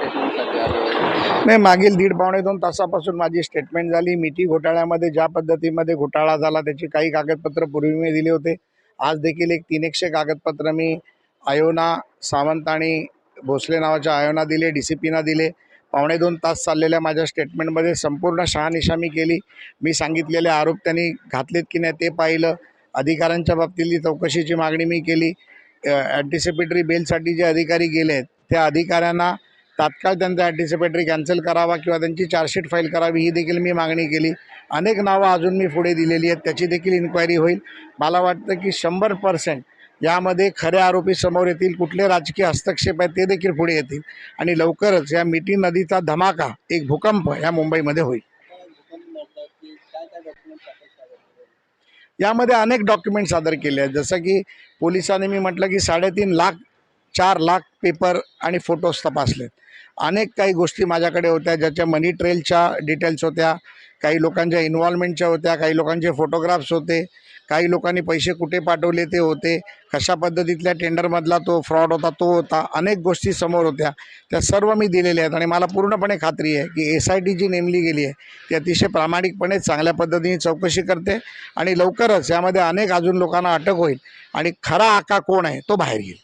नाही मागील दीड पावणे दोन तासापासून माझी स्टेटमेंट झाली. मिठी घोटाळ्यामध्ये ज्या पद्धतीमध्ये घोटाळा झाला त्याची काही कागदपत्र पूर्वी मी दिले होते. आज देखील एक तीन एकशे कागदपत्र मी आयोना सावंत आणि भोसले नावाच्या आयोना दिले डी सी पीना दिले. पावणे दोन तास चाललेल्या माझ्या स्टेटमेंटमध्ये संपूर्ण शहानिशा मी केली. मी सांगितलेले आरोप त्यांनी घातलेत की नाही ते पाहिलं. अधिकाऱ्यांच्या बाबतीतली चौकशीची मागणी मी केली. अँटिसिपेटरी बेलसाठी जे अधिकारी गेले आहेत त्या अधिकाऱ्यांना तात्काळ त्यांचा ॲन्टिसिपेटरी कॅन्सल करावा किंवा त्यांची चार्जशीट फाईल करावी ही देखील मी मागणी केली. अनेक नावं अजून मी पुढे दिलेली आहेत त्याची देखील इन्क्वायरी होईल. मला वाटतं की शंभर पर्सेंट यामध्ये खरे आरोपी समोर येतील कुठले राजकीय हस्तक्षेप आहेत ते देखील पुढे येतील. आणि लवकरच या मिठी नदीचा धमाका एक भूकंप या मुंबईमध्ये होईल. यामध्ये अनेक डॉक्युमेंट सादर केले आहेत. जसं की पोलिसांनी मी म्हटलं की साडेतीन लाख चार लाख पेपर आणि फोटोज तपासलेत. अनेक काही गोष्टी माझ्याकडे होत्या ज्याच्या मनी ट्रेलच्या डिटेल्स होत्या काही लोकांच्या इन्व्हॉल्वमेंटच्या होत्या काही लोकांचे फोटोग्राफ्स होते काही लोकांनी पैसे कुठे पाठवले ते होते कशा पद्धतीतल्या टेंडरमधला तो फ्रॉड होता तो होता अनेक गोष्टी समोर होत्या. त्या सर्व मी दिलेल्या आहेत आणि मला पूर्णपणे खात्री आहे की एस आय टी जी नेमली गेली आहे ती अतिशय प्रामाणिकपणे चांगल्या पद्धतीने चौकशी करते आणि लवकरच यामध्ये अनेक अजून लोकांना अटक होईल आणि खरा आका कोण आहे तो बाहेर येईल.